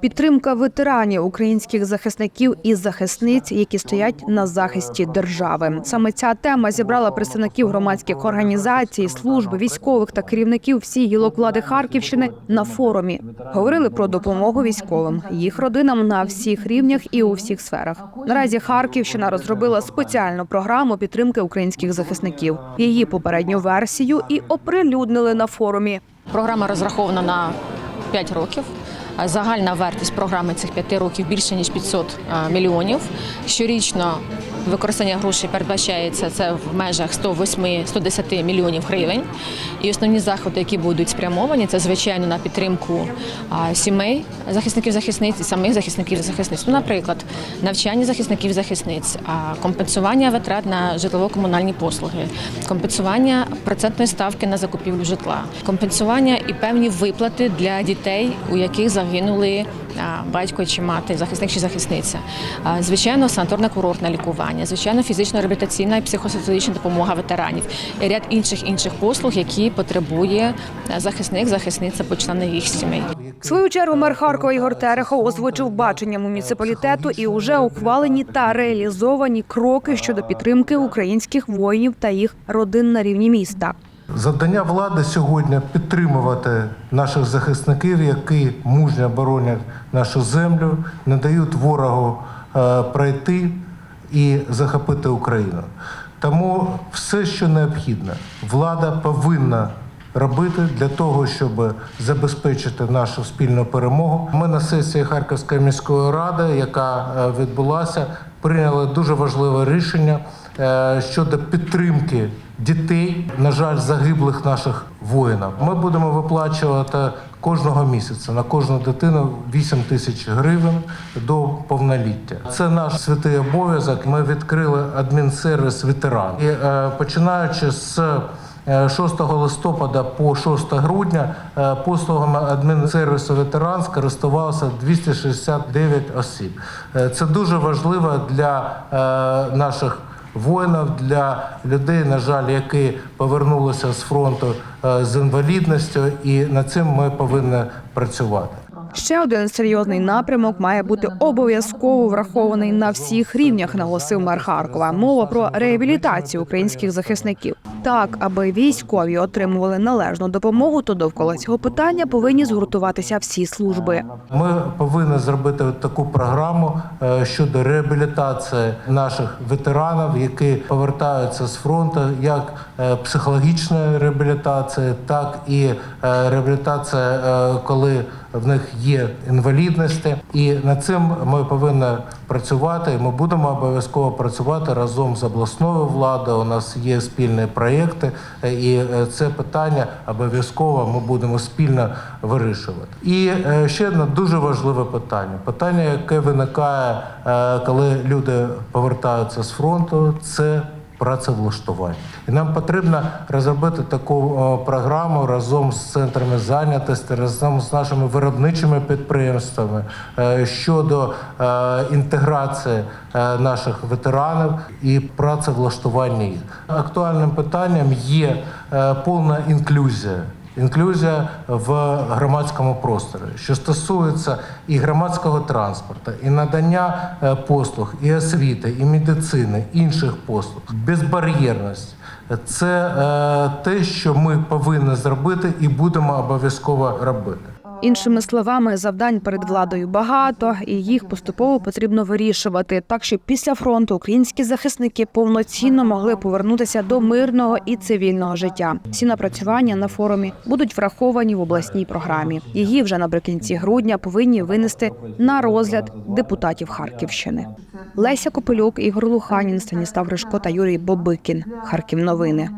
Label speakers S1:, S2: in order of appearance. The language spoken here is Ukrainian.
S1: Підтримка ветеранів, українських захисників і захисниць, які стоять на захисті держави. Саме ця тема зібрала представників громадських організацій, служб, військових та керівників всіх гілок влади Харківщини на форумі. Говорили про допомогу військовим, їх родинам на всіх рівнях і у всіх сферах. Наразі Харківщина розробила спеціальну програму підтримки українських захисників. Її попередню версію і оприлюднили на форумі.
S2: Програма розрахована на 5 років. А Загальна вартість програми цих п'яти років більше ніж 500 мільйонів. Щорічно використання грошей передбачається це в межах 108-110 мільйонів гривень. І основні заходи, які будуть спрямовані, це звичайно на підтримку сімей захисників захисниць і самих захисників захисниць. Ну, наприклад, навчання захисників захисниць, компенсування витрат на житлово-комунальні послуги, компенсування процентної ставки на закупівлю житла, компенсування і певні виплати для дітей, у яких загинули батько чи мати, захисник чи захисниця. Звичайно, санаторно-курортне лікування, звичайно, фізично-реабілітаційна і психосоціологічна допомога ветеранів і ряд інших інших послуг, які потребує захисник, захисниця або члени їх сімей.
S1: В свою чергу мер Харкова Ігор Терехов озвучив бачення муніципалітету і уже ухвалені та реалізовані кроки щодо підтримки українських воїнів та їх родин на рівні міста.
S3: Завдання влади сьогодні підтримувати наших захисників, які мужньо боронять нашу землю, не дають ворогу е, пройти і захопити Україну. Тому все, що необхідно, влада повинна робити для того, щоб забезпечити нашу спільну перемогу. Ми на сесії Харківської міської ради, яка е, відбулася, прийняли дуже важливе рішення е, щодо підтримки дітей, на жаль, загиблих наших воїнів. Ми будемо виплачувати кожного місяця на кожну дитину 8 тисяч гривень до повноліття. Це наш святий обов'язок. Ми відкрили адмінсервіс ветеран. І е, починаючи з е, 6 листопада по 6 грудня е, послугами адмінсервісу ветеран скористувалося 269 осіб. Е, Це дуже важливо для е, наших воїнів, для людей, на жаль, які повернулися з фронту е, з інвалідністю, і над цим ми повинні працювати.
S1: Ще один серйозний напрямок має бути обов'язково врахований на всіх рівнях, наголосив мер Харкова. Мова про реабілітацію українських захисників. Так, аби військові отримували належну допомогу, то довкола цього питання повинні згуртуватися всі служби.
S3: Ми повинні зробити таку програму е, щодо реабілітації наших ветеранів, які повертаються з фронту, як е, психологічна реабілітація, так і е, реабілітація, коли в них є інвалідності. І над цим ми повинні працювати. Ми будемо обов'язково працювати разом з обласною владою. У нас є спільні проєкти, е, і е, це питання обов'язково ми будемо спільно вирішувати. І е, ще одне дуже важливе питання: питання, яке виникає, коли люди повертаються з фронту, це працевлаштування. І нам потрібно розробити таку програму разом з центрами зайнятості, разом з нашими виробничими підприємствами е, щодо е, інтеграції е, наших ветеранів і працевлаштування їх. Актуальним питанням є е, повна інклюзія. Інклюзія в громадському просторі, що стосується і громадського транспорту, і надання е, послуг, і освіти, і медицини, інших послуг, безбар'єрність. Це е, те, що ми повинні зробити і будемо обов'язково робити.
S1: Іншими словами, завдань перед владою багато, і їх поступово потрібно вирішувати, так щоб після фронту українські захисники повноцінно могли повернутися до мирного і цивільного життя. Всі напрацювання на форумі будуть враховані в обласній програмі. Її вже наприкінці грудня повинні винести на розгляд депутатів Харківщини. Леся Копилюк, Ігор Луханін, Станіслав Гришко та Юрій Бобикін. Харків новини.